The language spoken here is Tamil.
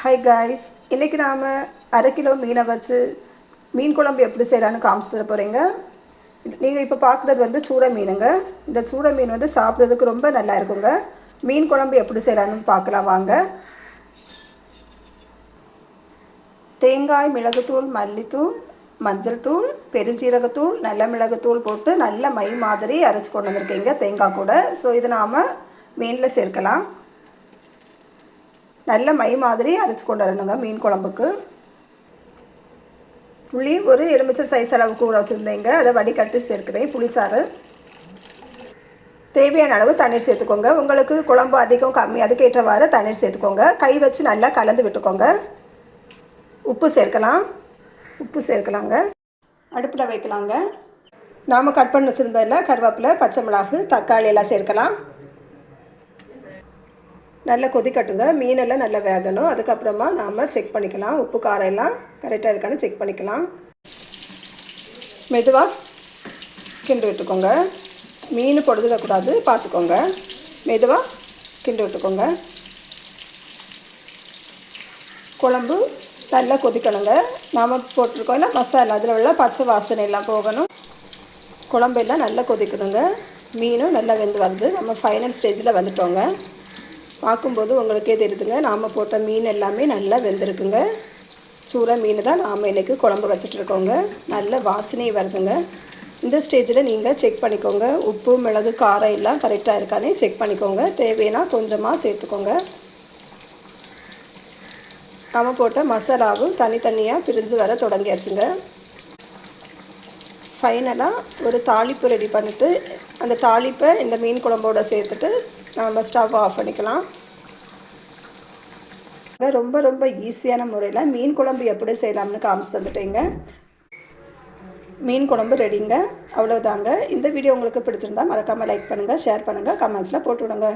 ஹாய் காய்ஸ் இன்றைக்கி நாம் அரை கிலோ மீனை வச்சு மீன் குழம்பு எப்படி செய்யலான்னு காமிச்சு தர போகிறீங்க நீங்கள் இப்போ பார்க்குறது வந்து சூட மீனுங்க. இந்த சூட மீன் வந்து சாப்பிட்றதுக்கு ரொம்ப நல்லா இருக்குங்க. மீன் குழம்பு எப்படி செய்யலான்னு பார்க்கலாம் வாங்க. தேங்காய் மிளகுத்தூள் மல்லித்தூள் மஞ்சள் தூள் பெருஞ்சீரகத்தூள் நல்ல மிளகுத்தூள் போட்டு நல்ல மை மாதிரி அரைச்சி கொண்டு வந்திருக்கீங்க தேங்காய் கூட. ஸோ இது நாம் மீனில் சேர்க்கலாம். நல்ல மை மாதிரி அரைச்சி கொண்டு வரணுங்க மீன் குழம்புக்கு. புளி ஒரு எலுமிச்சை சைஸ் அளவுக்கு கூட வச்சுருந்தீங்க. அதை வடிகட்டி சேர்க்குறேன் புளிச்சாறு. தேவையான அளவு தண்ணீர் சேர்த்துக்கோங்க. உங்களுக்கு குழம்பு அதிகம் கம்மி அதுக்கேற்றவாறு தண்ணீர் சேர்த்துக்கோங்க. கை வச்சு நல்லா கலந்து விட்டுக்கோங்க. உப்பு சேர்க்கலாம். உப்பு சேர்க்கலாங்க. அடுப்பில் வைக்கலாங்க. நாம் கட் பண்ணி வச்சுருந்ததில் கருவேப்பிலை பச்சை மிளகு தக்காளி எல்லாம் சேர்க்கலாம். நல்லா கொதிக்கட்டுங்க மீனெல்லாம் நல்லா வேகணும். அதுக்கப்புறமா நாம் செக் பண்ணிக்கலாம். உப்பு காரம் எல்லாம் கரெக்டாக இருக்கான்னு செக் பண்ணிக்கலாம். மெதுவாக கிண்டு விட்டுக்கோங்க. மீன் பொடுதுடக்கூடாது பார்த்துக்கோங்க மெதுவாக கிண்டு விட்டுக்கோங்க. குழம்பு நல்லா கொதிக்கணுங்க. நாம் போட்டிருக்கோம் இல்லை மசாலா அதில் உள்ள பச்சை வாசனை எல்லாம் போகணும். குழம்பு எல்லாம் நல்லா கொதிக்கணுங்க மீனும் நல்லா வெந்து வருது. நம்ம ஃபைனல் ஸ்டேஜில் வந்துட்டோங்க. பார்க்கும்போது உங்களுக்கே தெரியுதுங்க. நாம் போட்ட மீன் எல்லாமே நல்லா வெந்திருக்குங்க. சூற மீன் தான் நாம் இன்றைக்கி குழம்பு வச்சிட்ருக்கோங்க நல்ல வாசனை வருதுங்க. இந்த ஸ்டேஜில் நீங்கள் செக் பண்ணிக்கோங்க. உப்பு மிளகு காரம் எல்லாம் கரெக்டாக இருக்கானே செக் பண்ணிக்கோங்க. தேவைன்னா கொஞ்சமாக சேர்த்துக்கோங்க. நம்ம போட்ட மசாலாவும் தனித்தனியாக பிரிஞ்சு வர தொடங்கியாச்சுங்க. ஃபைனலாக ஒரு தாளிப்பு ரெடி பண்ணிவிட்டு அந்த தாளிப்பை இந்த மீன் குழம்போட சேர்த்துட்டு நம்ம ஸ்டவ் ஆஃப் பண்ணிக்கலாம். ரொம்ப ரொம்ப ஈஸியான முறையில் மீன் குழம்பு எப்படி செய்யலாம்னு காமிச்சு தந்துட்டேங்க. மீன் குழம்பு ரெடிங்க அவ்வளோதாங்க இந்த வீடியோ உங்களுக்கு பிடிச்சிருந்தா மறக்காமல் லைக் பண்ணுங்கள் ஷேர் பண்ணுங்கள் கமெண்ட்ஸில் போட்டு விடுங்க